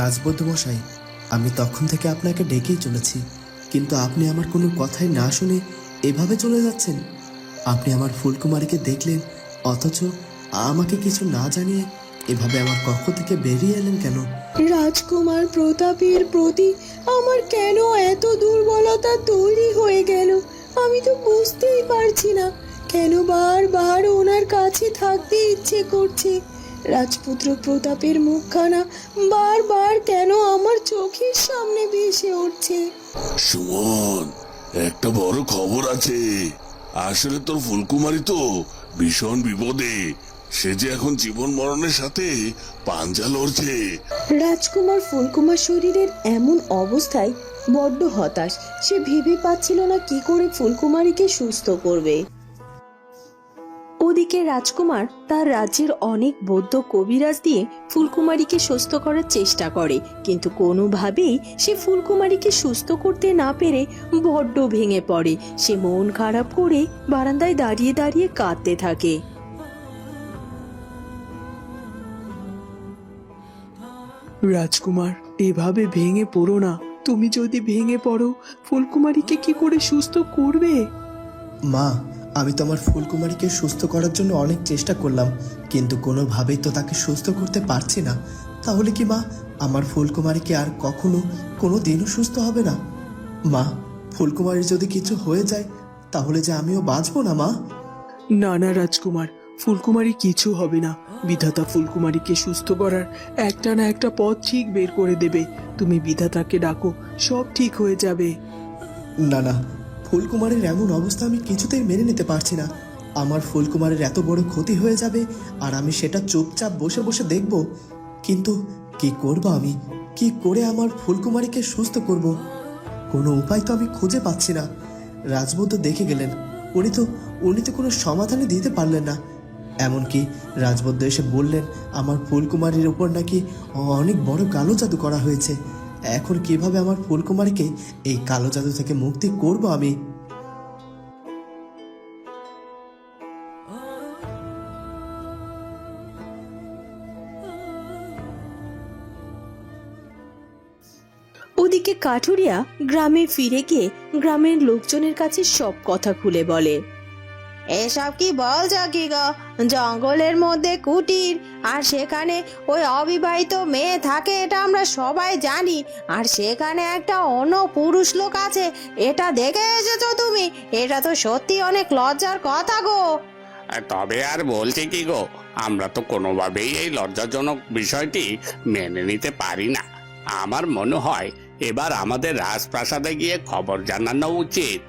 রাজবদ্ধ মশাই আমি তখন থেকে আপনাকে ডেকেই চলেছি, কিন্তু আপনি আমার কোনো কথাই না শুনে এভাবে চলে যাচ্ছেন। আপনি আমার ফুলকুমারীকে দেখলেন, অথচ আমাকে কিছু না জানিয়ে এভাবে আমার কক্ষ থেকে বেরিয়ে এলেন কেন? রাজকুমার প্রতাপের প্রতি আমার কেন এত দুর্বলতা তৈরি হয়ে গেল? আমি তো বুঝতেই পারছি না, কেন বারবার ওনার কাছে থাকতে ইচ্ছে করছে? রাজপুত্র প্রতাপের মুখখানা বারবার কেন আমার চোখের সামনে ভেসে উঠছে? সুমন একটা বড় খবর আছে। আসলে তোর ফুলকুমারী তো ভীষণ বিপদে। সে যে এখন জীবন মরণের সাথে পাঞ্জা লড়ছে। রাজকুমার ফুলকুমার শরীরের এমন অবস্থায় বড্ড হতাশ। সে ভেবে পাচ্ছিল না কি করে ফুলকুমারীকে সুস্থ করবে। ওদিকে রাজকুমার তার রাজ্যের অনেক বৌদ্ধ কবিরাজ দিয়ে ফুলকুমারীকে সুস্থ করার চেষ্টা করে। কিন্তু কোনোভাবেই সে ফুলকুমারীকে সুস্থ করতে না পেরে বড্ড ভেঙে পড়ে। সে মন খারাপ করে বারান্দায় দাঁড়িয়ে দাঁড়িয়ে কাঁদতে থাকে। রাজকুমার এভাবে ভেঙে পড়ো না। তুমি যদি ভেঙে পড়ো ফুলকুমারীকে কি করে সুস্থ করবে? মা আমি তো আমার ফুলকুমারীকে সুস্থ করার জন্য অনেক চেষ্টা করলাম কিন্তু কোনোভাবেই তো তাকে সুস্থ করতে পারছি না। তাহলে কি মা আমার ফুলকুমারীকে আর কখনো কোনো দিনও সুস্থ হবে না? মা ফুলকুমারীর যদি কিছু হয়ে যায় তাহলে যে আমিও বাঁচবো না মা? না না রাজকুমার ফুলকুমারী কিছু হবে না। বিধাতা ফুলকুমারীকে সুস্থ করার একটা না একটা পথ ঠিক বের করে দেবে। তুমি বিধাতাকে ডাকো সব ঠিক হয়ে যাবে। না না ফুলকুমারের এমন অবস্থা আমি কিছুতেই মেনে নিতে পারছি না। আমার ফুলকুমারের এত বড় ক্ষতি হয়ে যাবে আর আমি সেটা চুপচাপ বসে বসে দেখব। কিন্তু কি করব আমি? কি করে আমার ফুলকুমারীকে সুস্থ করব? কোনো উপায় তো আমি খুঁজে পাচ্ছি না। রাজবৌদ্ধ দেখে গেলেন। উনি তো উনি তো কোনো সমাধানই দিতে পারলেন না। এমনকি রাজবৌদ্ধ এসে বললেন, আমার ফুলকুমারীর ওপর নাকি অনেক বড় কালো জাদু করা হয়েছে। এখন কীভাবে আমার ফুলকুমারীকে এই কালো জাদু থেকে মুক্তি করব আমি? ওদিকে কাঠুরিয়া গ্রামে ফিরে গিয়ে গ্রামের লোকজনের কাছে সব কথা খুলে বলে। এসব কি বলছ কি গো? জঙ্গলের মধ্যে কুটির আর সেখানে ওই অবিবাহিত মেয়ে থাকে এটা আমরা সবাই জানি আর সেখানে একটা অন্য পুরুষ লোক আছে এটা দেখে এসেছ তুমি? এটা তো সত্যি অনেক লজ্জার কথা গো। আর তবে আর বলছি কি গো আমরা তো কোনোভাবেই এই লজ্জাজনক বিষয়টি মেনে নিতে পারি না। আমার মনে হয় এবার আমাদের রাজপ্রাসাদে গিয়ে খবর জানানো উচিত।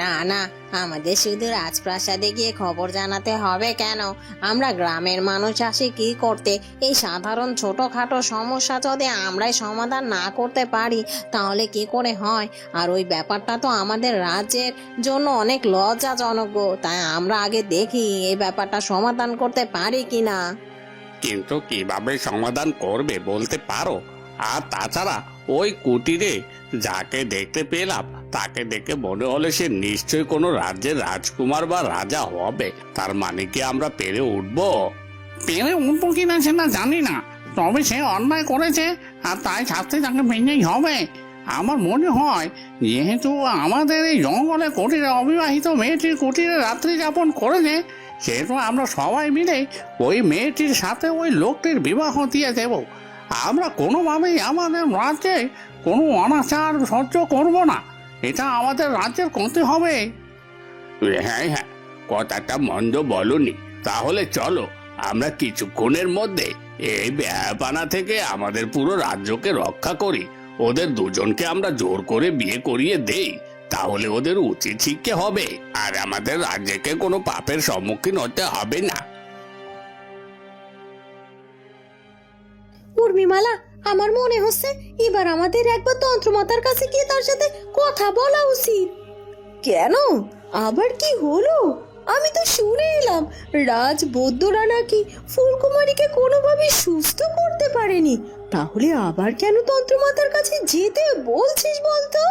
না না আমাদের শুধু রাজপ্রাসাদে গিয়ে খবর জানাতে হবে কেন? আমরা গ্রামের মানুষ আসি কি করতে? এই সাধারণ ছোটখাটো সমস্যা যদি আমরাই সমাধান না করতে পারি তাহলে কি করে হয়? আর ওই ব্যাপারটা তো আমাদের রাজ্যের জন্য অনেক লজ্জাজনক গো। তাই আমরা আগে দেখি এই ব্যাপারটা সমাধান করতে পারি কি না কিন্তু কীভাবে সমাধান করবে বলতে পারো? আর তাছাড়া ওই কুটিরে যাকে দেখতে পেলাম, তাকে দেখে মনে হলে সে নিশ্চয়ই কোনো রাজ্যের রাজকুমার বা রাজা হবে। তার মানে কি আমরা পেরে উঠবো? পেরে উঠবো কিনা সেটা জানি না। তবে সে অন্যায় করেছে, আর তাই শাস্তি তাকে পেয়েই হবে। আমার মনে হয়, যেহেতু আমাদের এই জঙ্গলে কুটিরে অবিবাহিত মেয়েটির কুটিরে রাত্রি যাপন করেছে, সেহেতু আমরা সবাই মিলে ওই মেয়েটির সাথে ওই লোকটির বিবাহ দিয়ে দেব। আমরা কোনোভাবেই আমাদের রাজ্যে কোনো অনাচার সহ্য করব না। এটা আমাদের রাজ্যের ক্ষতি হবে। হ্যাঁ হ্যাঁ কথাটা মন্দ বলনি। তাহলে চলো, আমরা কিছুক্ষণের মধ্যে এই ব্যাপানা থেকে আমাদের পুরো রাজ্যকে রক্ষা করি। ওদের দুজনকে আমরা জোর করে বিয়ে করিয়ে দেই। তাহলে ওদের উচিত শিক্ষা হবে। আর আমাদের রাজ্যকে কোনো পাপের সম্মুখীন হতে হবে না। আমার মনে হচ্ছে এবার আমাদের একবার তন্ত্রমাতার কাছে গিয়ে তার সাথে কথা বলা উচিত। কেন? আবার কি হলো? আমি তো শুনে এলাম, রাজ বৌদ্ধরা নাকি ফুলকুমারীকে কোনোভাবে সুস্থ করতে পারেনি। তাহলে আবার কেন তন্ত্রমাতার কাছে যেতে বলছিস বলতো?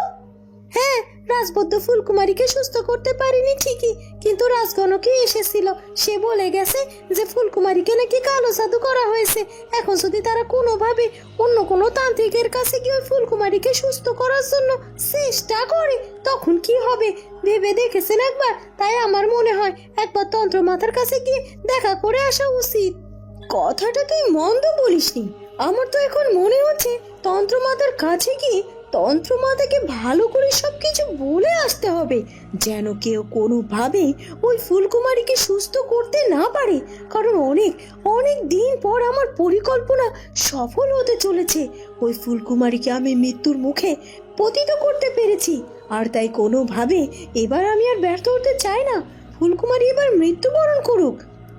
হ্যাঁ রাজবদ্ধ ফুলকুমারীকে সুস্থ করতে পারিনি ঠিকই, কিন্তু রাজগণকে এসেছিল। সে বলে গেছে যে ফুলকুমারীকে নাকি কালো জাদু করা হয়েছে। এখন যদি তারা কোনোভাবে অন্য কোনো তান্ত্রিকের কাছে গিয়ে ওই ফুলকুমারীকে সুস্থ করার জন্য চেষ্টা করে, তখন কি হবে? ভেবে দেখেছেন একবার? তাই আমার মনে হয় একবার তন্ত্র মাথার কাছে গিয়ে দেখা করে আসা উচিত। কথাটা তুই মন্দ বলিসনি। আমার তো এখন মনে হচ্ছে তন্ত্রমাতার কাছে গিয়ে তন্ত্রমাতাকে ভালো করে সব কিছু বলে আসতে হবে, যেন কেউ কোনোভাবে ওই ফুলকুমারীকে সুস্থ করতে না পারে। কারণ অনেক অনেক দিন পর আমার পরিকল্পনা সফল হতে চলেছে। ওই ফুলকুমারীকে আমি মৃত্যুর মুখে পতিত করতে পেরেছি, আর তাই কোনোভাবে এবার আমি আর ব্যর্থ হতে চাই না। ফুলকুমারী এবার মৃত্যুবরণ করুক।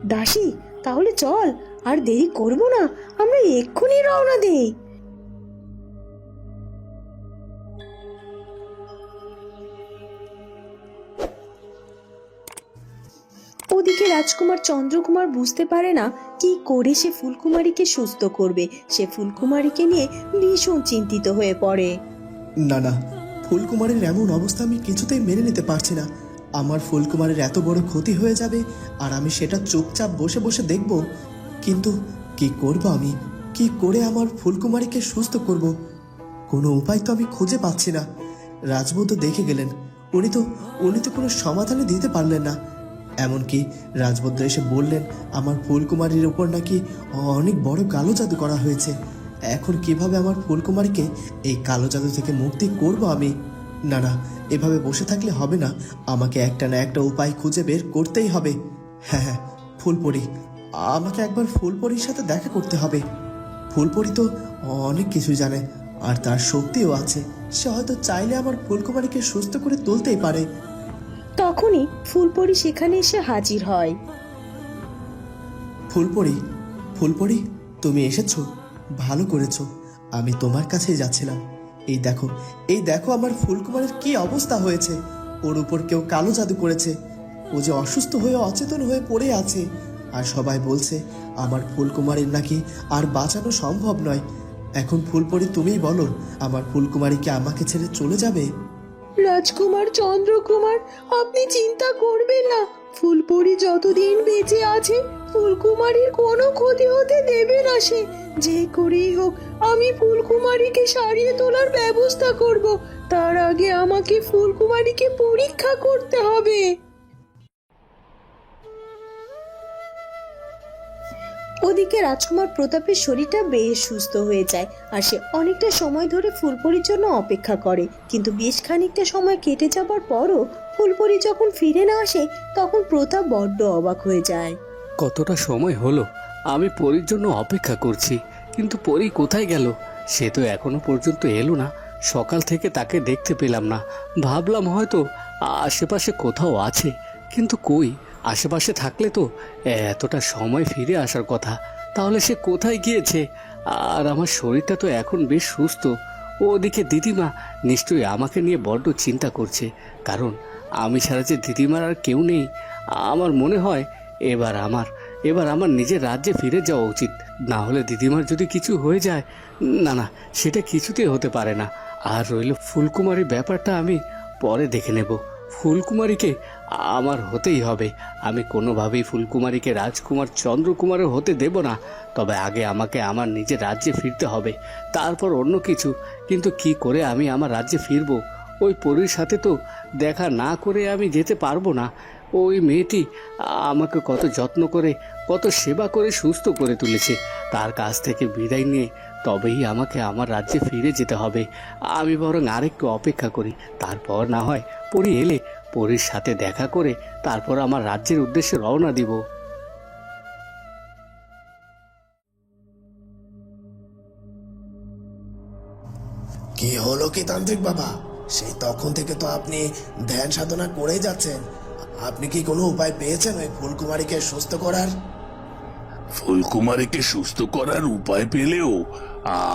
দাসী, তাহলে চল, আর দেরি করব না, আমরা এক্ষুনি রওনা দেই। ওদিকে রাজকুমার চন্দ্রকুমার বুঝতে পারে না কি করে সে ফুলকুমারীকে সুস্থ করবে। সে ফুলকুমারীকে নিয়ে ভীষণ চিন্তিত হয়ে পড়ে। না না, ফুলকুমারের এমন অবস্থা আমি কিছুতেই মেনে নিতে পারছি না। আমার ফুলকুমারের এত বড় ক্ষতি হয়ে যাবে আর আমি সেটা চুপচাপ বসে বসে দেখব। কিন্তু কি করব আমি? কি করে আমার ফুলকুমারীকে সুস্থ করব? কোনো উপায় তো আমি খুঁজে পাচ্ছি না। রাজবৌদ্ধ দেখে গেলেন। উনি তো উনি তো কোনো সমাধানে দিতে পারলেন না। এমনকি রাজবৌদ্ধ এসে বললেন, আমার ফুলকুমারীর উপর নাকি অনেক বড় কালো জাদু করা হয়েছে। এখন কীভাবে আমার ফুলকুমারীকে এই কালো জাদু থেকে মুক্তি করব আমি? না না, এভাবে বসে থাকলে হবে না। আমাকে একটা না একটা উপায় খুঁজে বের করতেই হবে। হ্যাঁ হ্যাঁ ফুলপরি, আমাকে একবার ফুলপরির সাথে দেখা করতে হবে। ফুলপরি তো অনেক কিছু জানে, আর তার শক্তিও আছে। সে হয়তো চাইলে আমার ফুলকুমারীকে সুস্থ করে তুলতেই পারে। তখনই ফুলপরি সেখানে এসে হাজির হয়। ফুলপরি ফুলপরি, তুমি এসেছ? ভালো করেছ। আমি তোমার কাছেই যাচ্ছিলাম। এই দেখো এই দেখো আমার ফুলকুমারের কি অবস্থা হয়েছে। ওর উপর কেউ কালো জাদু করেছে। ও যে অসুস্থ হয়ে অচেতন হয়ে পড়ে আছে। আর সবাই বলছে, আমার ফুলকুমারীর নাকি আর বাঁচানো সম্ভব নয়। এখন ফুলপরি, তুমিই বলো, আমার ফুলকুমারীকে আমাকে ছেড়ে চলে যাবে? রাজকুমার চন্দ্রকুমার, আপনি চিন্তা করবেন না। ফুলপুরি যতদিন বেঁচে আছে, ফুলকুমারীর কোনো ক্ষতি হতে দেবে না সে। যে করেই হোক, আমি ফুলকুমারীকে সারিয়ে তোলার ব্যবস্থা করব। তার আগে আমাকে ফুলকুমারীকে পরীক্ষা করতে হবে। ওদিকে রাজকুমার প্রতাপের শরীরটা বেশ সুস্থ হয়ে যায় আর সে অনেকটা সময় ধরে ফুলপরির জন্য অপেক্ষা করে। কিন্তু বেশ খানিকটা সময় কেটে যাবার পরও ফুলপরি যখন ফিরে না আসে, তখন প্রতাপ বড্ড অবাক হয়ে যায়। কতটা সময় হলো? আমি পরীর জন্য অপেক্ষা করছি, কিন্তু পরী কোথায় গেল? সে তো এখনও পর্যন্ত এলো না। সকাল থেকে তাকে দেখতে পেলাম না। ভাবলাম হয়তো আশেপাশে কোথাও আছে, কিন্তু কই? আশেপাশে থাকলে তো এতটা সময় ফিরে আসার কথা। তাহলে সে কোথায় গিয়েছে? আর আমার শরীরটা তো এখন বেশ সুস্থ। ওদিকে দিদিমা নিশ্চয়ই আমাকে নিয়ে বড্ড চিন্তা করছে। কারণ আমি ছাড়া যে দিদিমার আর কেউ নেই, আমার মনে হয় এবার আমার এবার আমার নিজের রাজ্যে ফিরে যাওয়া উচিত। না হলে দিদিমার যদি কিছু হয়ে যায়, না না, সেটা কিছুতেই হতে পারে না। আর রইল ফুলকুমারীর ব্যাপারটা আমি পরে দেখে নেব। ফুলকুমারীকে আমার হতেই হবে। আমি কোনোভাবেই ফুলকুমারীকে রাজকুমার চন্দ্রকুমারের হতে দেব না। তবে আগে আমাকে আমার নিজের রাজ্যে ফিরতে হবে। তারপর অন্য কিছু। কিন্তু কি করে আমি আমার রাজ্যে ফিরবো? ওই পরীর সাথে তো দেখা না করে আমি যেতে পারব না। ওই মেয়েটি আমাকে কত যত্ন করে, কত সেবা করে সুস্থ করে তুলেছে। তার কাছ থেকে বিদায় নিয়ে তবেই আমাকে আমার রাজ্যে ফিরে যেতে হবে। আমি বরং আরেকটু অপেক্ষা করি। তারপর না হয় পরি এলে পরীর সাথে দেখা করে তারপর আমার রাজ্যের উদ্দেশ্যে রওনা দিব। কি হলো কি তান্ত্রিক বাবা? সেই তখন থেকে তো আপনি ধ্যান সাধনা করেই যাচ্ছেন। আপনি কি কোনো উপায় পেয়েছেন ওই ফুলকুমারীকে সুস্থ করার? ফুলকুমারীকে সুস্থ করার উপায় পেলেও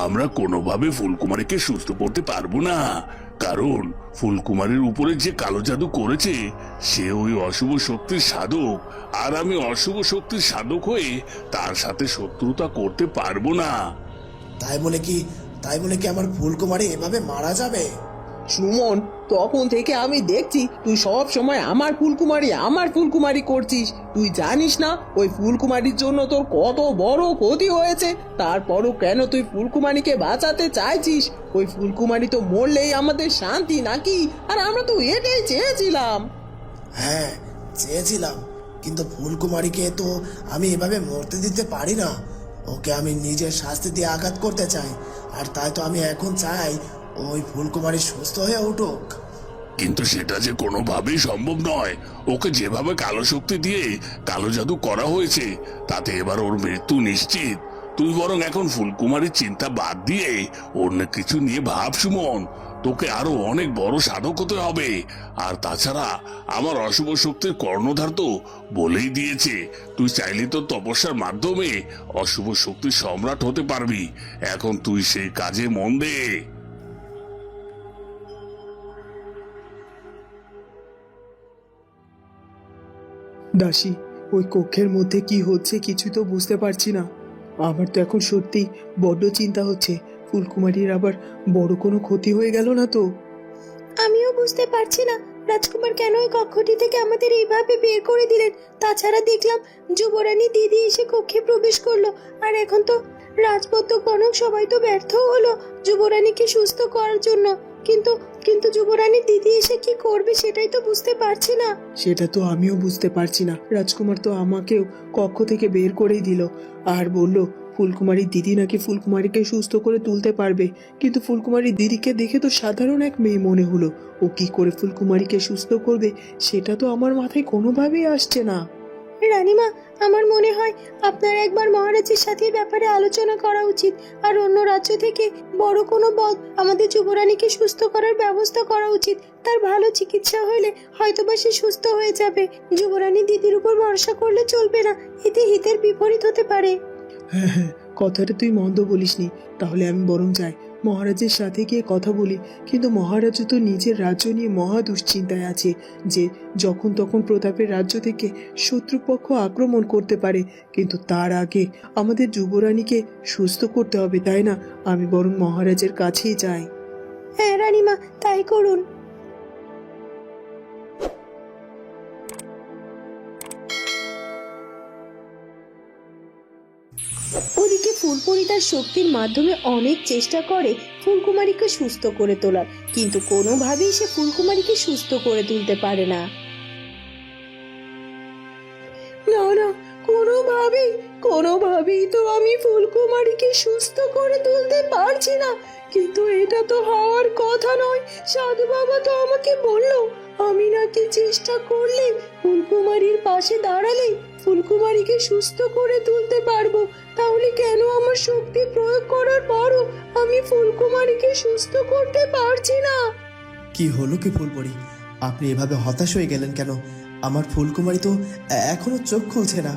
আমরা কোনোভাবে ফুলকুমারীকে সুস্থ করতে পারব না। কারণ ফুলকুমারের উপরে যে কালো জাদু করেছে, সে ওই অশুভ শক্তির সাধক। আর আমি অশুভ শক্তির সাধক হয়ে তার সাথে শত্রুতা করতে পারব না। তাই বলে কি, তাই বলে কি আমার ফুলকুমারী এভাবে মারা যাবে? সুমন, তখন থেকে আমি দেখছি তুই সব সময় আমার ফুলকুমারি আমার ফুলকুমারি করছিস। তুই জানিস না, ওই ফুলকুমারির জন্য তোর কত বড় ক্ষতি হয়েছে। তারপরও কেন তুই ফুলকুমারিকে বাঁচাতে চাইছিস? ওই ফুলকুমারি তো মরলেই আমাদের শান্তি নাকি? আর আমরা তো এটাই চেয়েছিলাম। হ্যাঁ চেয়েছিলাম। কিন্তু ফুলকুমারীকে তো আমি এভাবে মরতে দিতে পারি না। ওকে আমি নিজের শাস্তি দিয়ে আঘাত করতে চাই। আর তাই তো আমি এখন চাই ওই ফুলকুমারী সুস্থ হয়ে উঠুক। কিন্তু সেটা যে কোনোভাবেই সম্ভব নয়। ওকে যেভাবে কালো শক্তি দিয়ে কালো জাদু করা হয়েছে, তাতে এবার ওর মৃত্যু নিশ্চিত। তুই বরং এখন ফুলকুমারীর চিন্তা বাদ দিয়ে অন্য কিছু নিয়ে ভাব, সুমন। তোকে আরও অনেক বড় সাধক হতে হবে। আর তাছাড়া আমার অশুভ শক্তির কর্ণধার তো বলেই দিয়েছে, তুই চাইলে তো তপস্যার মাধ্যমে অশুভ শক্তির সম্রাট হতে পারবি। এখন তুই সেই কাজে মন দে। দাসী, ওই কক্ষের মধ্যে কি হচ্ছে কিছু তো বুঝতে পারছি না। আমার তো এখন সত্যি বড্ড চিন্তা হচ্ছে, ফুলকুমারীর আবার বড় কোনো ক্ষতি হয়ে গেল না তো? আমিও বুঝতে পারছি না, রাজকুমার কেন ওই কক্ষটি থেকে আমাদের এইভাবে বের করে দিলেন? তাছাড়া দেখলাম যুবরানী দিদি এসে কক্ষে প্রবেশ করল, আর এখন তো রাজপত্য কনক সবাই তো ব্যর্থ হলো, যুবরানীকে সুস্থ করার জন্য। কিন্তু কিন্তু যুবরানী দিদি এসে কি করবে সেটাই তো বুঝতে পারছি না। সেটা তো আমিও বুঝতে পারছি না। রাজকুমার তো আমাকেও কক্ষ থেকে বের করেই দিল। আর বলল ফুলকুমারীর দিদি নাকি ফুলকুমারীকে সুস্থ করে তুলতে পারবে। কিন্তু ফুলকুমারীর দিদিকে দেখে তো সাধারণ এক মেয়ে মনে হলো। ও কি করে ফুলকুমারীকে সুস্থ করবে, সেটা তো আমার মাথায় কোনোভাবেই আসছে না। রানীমা, আমার মনে হয় আপনার একবার মহারাজের সাথে ব্যাপারে আলোচনা করা উচিত। আর অন্য রাজ্য থেকে বড় কোনো বল আমাদের যুবরানীকে সুস্থ করার ব্যবস্থা করা উচিত। তার ভালো চিকিৎসা হলে হয়তোবা সে সুস্থ হয়ে যাবে। যুবরানী দিদির উপর ভরসা করলে চলবে না, এতে হিতের বিপরীত হতে পারে। হ্যাঁ হ্যাঁ কথাটা তুই মন্দ বলিসনি। তাহলে আমি বরং যাই। মহারাজের সাথে গিয়ে কথা বলি। কিন্তু মহারাজ তো নিজের রাজ্য নিয়ে মহা দুশ্চিন্তায় আছে যে যখন তখন প্রতাপের রাজ্য থেকে শত্রুপক্ষ আক্রমণ করতে পারে। কিন্তু তার আগে আমাদের যুবরানীকে সুস্থ করতে হবে, তাই না? আমি বরং মহারাজের কাছেই যাই। হ্যাঁ রানীমা, তাই করুন। ওদিকে তার শক্তির মাধ্যমে অনেক চেষ্টা করে ফুলকুমারীকে সুস্থ করে তোলার। কিন্তু কোনোভাবেই সে ফুলকুমারীকে সুস্থ করে তুলতে পারে না। না না, কোনোভাবেই কোনোভাবেই তো আমি ফুলকুমারীকে সুস্থ করে তুলতে পারছি না। কিন্তু এটা তো হওয়ার কথা নয়। সাধু বাবা তো আমাকে বলল আমি নাকি চেষ্টা করলে ফুলকুমারীর পাশে দাঁড়ালেই ফুলকুমারীকে সুস্থ করে তুলতে পারব? তাহলে কেন আমার শক্তি প্রয়োগ করার পরও আমি ফুলকুমারীকে সুস্থ করতে পারছি না? কি হলো কি ফুলপরি আপনি এভাবে হতাশ হয়ে গেলেন কেন? আমার ফুলকুমারী তো এখনও চোখ খুলছে না।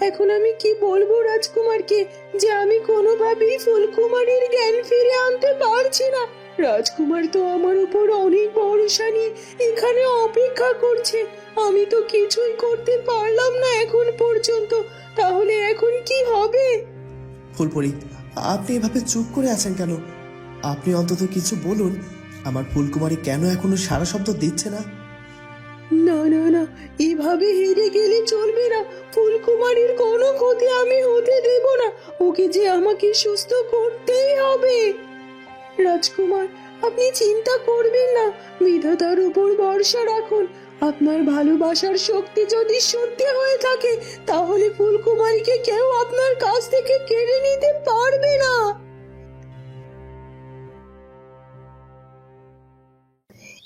এখন আমি কি বলব রাজকুমারকে যে আমি কোনোভাবেই ফুলকুমারীর জ্ঞান ফিরে আনতে পারছি না? রাজকুমার তো আমার উপর অনেক ভরসা নিয়ে এখানে অপেক্ষা করছে। আমি তো কিছুই করতে পারলাম না এখন পর্যন্ত। তাহলে এখন কি হবে? ফুলপরি আপনি এভাবে চুপ করে আছেন কেন? আপনি অন্তত কিছু বলুন আমার ফুলকুমারী কেন এখনও সারা শব্দ দিচ্ছে না? না না না এভাবে হেরে গেলে চলবে না। ফুলকুমারীর কোনো ক্ষতি আমি হতে দেব না। ওকে যে আমাকে সুস্থ করতেই হবে। রাজকুমার, আপনি চিন্তা করবেন না। বিধাতার উপর ভরসা রাখুন। আপনার ভালোবাসার শক্তি যদি সত্যি হয়ে থাকে, তাহলে ফুলকুমারীকে কেউ আপনার কাছ থেকে কেড়ে নিতে পারবে না।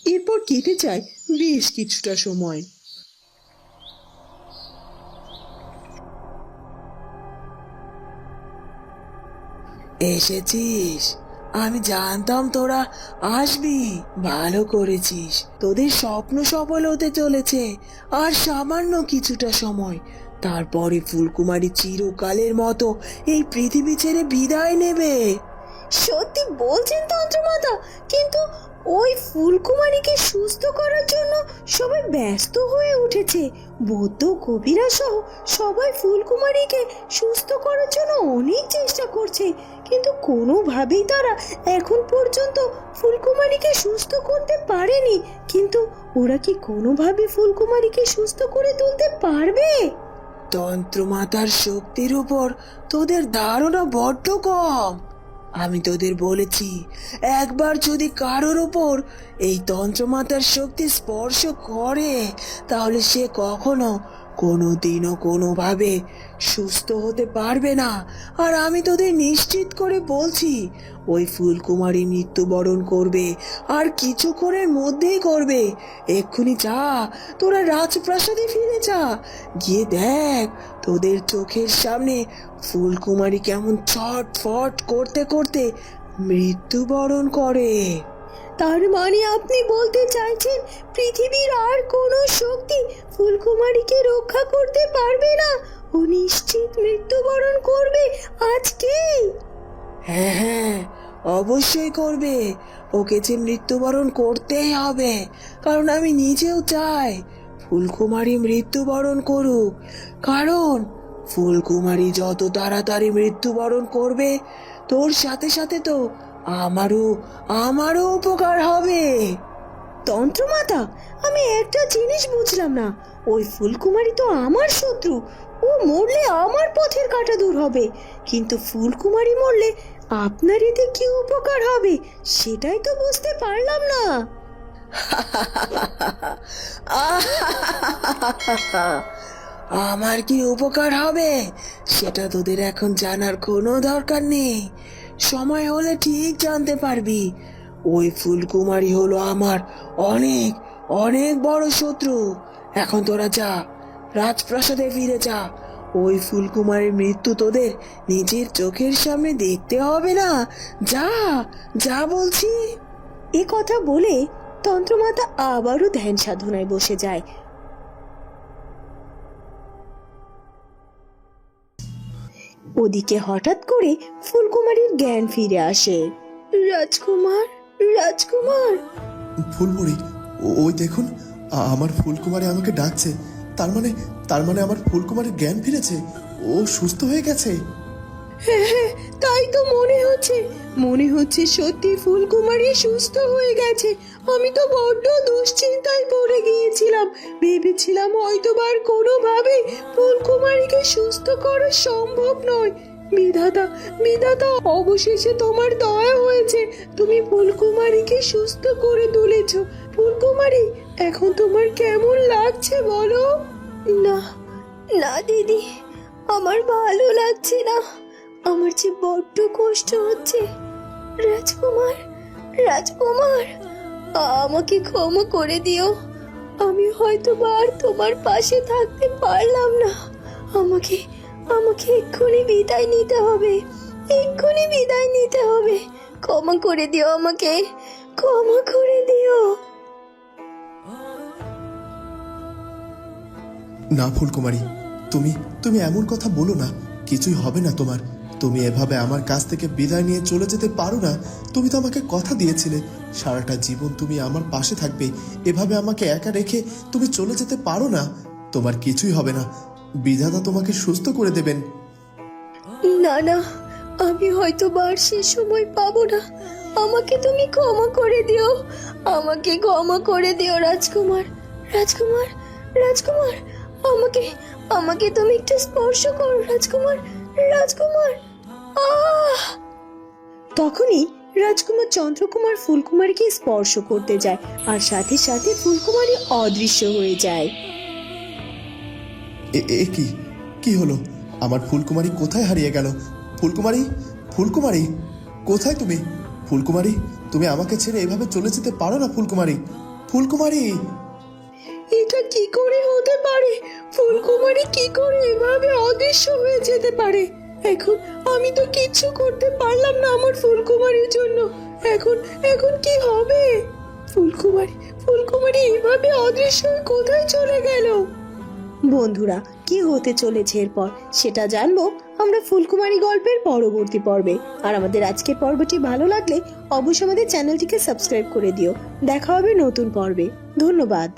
এরপর কেটে যায় বেশ কিছুটা সময়। এসেছিস? আমি জানতাম তোরা আসবি। ভালো করেছিস। তোদের স্বপ্ন সফল হতে চলেছে। আর সামান্য কিছুটা সময়। তারপরে ফুলকুমারী চিরকালের মতো এই পৃথিবী ছেড়ে বিদায় নেবে। সত্যি বলছেন তন্ত্রমাতা, কিন্তু ওই ফুলকুমারীকে সুস্থ করার জন্য সবাই ব্যস্ত হয়ে উঠেছে। বৌদ্ধ কবিরা সহ সবাই ফুলকুমারীকে সুস্থ করার জন্য অনেক চেষ্টা করছে, কিন্তু কোনোভাবেই তারা এখন পর্যন্ত ফুলকুমারীকে সুস্থ করতে পারেনি। কিন্তু ওরা কি কোনোভাবে ফুলকুমারীকে সুস্থ করে তুলতে পারবে? তন্ত্রমাতার শক্তির উপর তোদের ধারণা বড্ড কম। আমি তোদের বলেছি, একবার যদি কারোর ওপর এই তন্ত্রমাতার শক্তি স্পর্শ করে, তাহলে সে কখনো কোনো দিনও কোনোভাবে সুস্থ হতে পারবে না। আর আমি তোদের নিশ্চিত করে বলছি, ওই ফুলকুমারী মৃত্যুবরণ করবে আর কিছুক্ষণের মধ্যেই করবে। এক্ষুনি যা, তোরা রাজপ্রাসাদে ফিরে যা। গিয়ে দেখ, তোদের চোখের সামনে ফুলকুমারী কেমন ছটফট করতে করতে মৃত্যুবরণ করে। তার মানে আপনি বলতে চাইছেন পৃথিবীর আর কোনো শক্তি ফুলকুমারীকে রক্ষা করতে পারবে না? ও নিশ্চিত মৃত্যুবরণ করবে আজকেই। হ্যাঁ হ্যাঁ অবশ্যই করবে। ওকে যে মৃত্যুবরণ করতেই হবে, কারণ আমি নিজেও চাই ফুলকুমারী মৃত্যুবরণ করুক। কারণ ফুলকুমারী যত তাড়াতাড়ি মৃত্যুবরণ করবে, তোর সাথে সাথে তো আমারও আমারও উপকার হবে। তন্ত্রমাতা আমি একটা জিনিস বুঝলাম না। ওই ফুলকুমারী তো আমার শত্রু। ও মরলে আমার পথের কাটা দূর হবে। কিন্তু ফুলকুমারী মরলে আপনার এতে কি উপকার হবে সেটাই তো বুঝতে পারলাম না। আমার কি উপকার হবে সেটা তোদের এখন জানার কোনো দরকার নেই। সময় হলে ঠিক জানতে পারবি। ওই ফুলকুমারী হলো আমার অনেক অনেক বড় শত্রু। এখন তোরা যা, রাজপ্রাসাদে ফিরে যা। ওই ফুলকুমারীর মৃত্যু তোদের নিজের চোখের সামনে দেখতে হবে না। যা যা বলছি। এ কথা বলে তন্ত্রমাতা আবারও ধ্যান সাধনায় বসে যায়। ওদিকে হঠাৎ করে ফুলকুমারীর জ্ঞান ফিরে আসে। রাজকুমার রাজকুমার! ফুলমুড়ি ওই দেখুন আমার ফুলকুমারী আমাকে ডাকছে। তার মানে তার মানে আমার ফুলকুমারের জ্ঞান ফিরেছে। ও সুস্থ হয়ে গেছে। হ্যাঁ, তাই তো মনে হচ্ছে মনে হচ্ছে সত্যি ফুলকুমারী সুস্থ হয়ে গেছে। আমি তো বড্ড দুশ্চিন্তায় পড়ে গিয়েছিলাম। ভেবেছিলাম হয়তোবার কোনোভাবে ফুলকুমারীকে সুস্থ করা সম্ভব নয়। বিধাতা বিধাতা অবশেষে তোমার দয়া হয়েছে। তুমি ফুলকুমারীকে সুস্থ করে তুলেছ। ফুলকুমারী এখন তোমার কেমন লাগছে বলো? না না দিদি আমার ভালো লাগছে না। আমার যে বড্ড কষ্ট হচ্ছে, রাজকুমার রাজকুমার, আমাকে ক্ষমা করে দিও। আমি হয়তো আর তোমার পাশে থাকতে পারলাম না। আমাকে আমাকে এক্ষুনি বিদায় নিতে হবে, এক্ষুনি বিদায় নিতে হবে। ক্ষমা করে দিও আমাকে, ক্ষমা করে দিও। না ফুলকুমারী, তুমি তুমি এমন কথা বলো না, কিছুই হবে না তোমার। তুমি এভাবে আমার কাছ থেকে বিদায় নিয়ে চলে যেতে পারো না, তুমি তো আমাকে কথা দিয়েছিলে। সারাটা জীবন তুমি আমার পাশে থাকবে, এভাবে আমাকে একা রেখে তুমি চলে যেতে পারো না, তোমার কিছুই হবে না। বিধাতা তোমাকে সুস্থ করে দেবেন। না না, আমি হয়তো বার সে সময় পাবো না। আমাকে তুমি ক্ষমা করে দিও। আমাকে ক্ষমা করে দিও, রাজকুমার। রাজকুমার রাজকুমার, আমাকে আমাকে তুমি একটু স্পর্শ করো, রাজকুমার রাজকুমার। তখনই রাজকুমার চন্দ্রকুমার ফুলকুমারীকে স্পর্শ করতে যায় আর সাথে সাথে ফুলকুমারী অদৃশ্য হয়ে যায়। এ এ কি? কি হলো? আমার ফুলকুমারী কোথায় হারিয়ে গেল? ফুলকুমারী? ফুলকুমারী? কোথায় তুমি? ফুলকুমারী তুমি আমাকে ছেড়ে এভাবে চলে যেতে পারো না ফুলকুমারী। ফুলকুমারী! এটা কি করে হতে পারে? ফুলকুমারী কি করে এভাবে অদৃশ্য হয়ে যেতে পারে? এখন আমি তো কিচ্ছু করতে পারলাম না আমার ফুলকুমারীর জন্য। এখন এখন কি হবে? ফুলকুমারী ফুলকুমারী এভাবে অদৃশ্য হয়ে কোথায় চলে গেল? বন্ধুরা, কি হতে চলেছে এরপর সেটা জানব আমরা ফুলকুমারী গল্পের পরবর্তী পর্বে। আর আমাদের আজকের পর্বটি ভালো লাগলে অবশ্যই আমাদের চ্যানেলটিকে সাবস্ক্রাইব করে দিও। দেখা হবে নতুন পর্বে। ধন্যবাদ।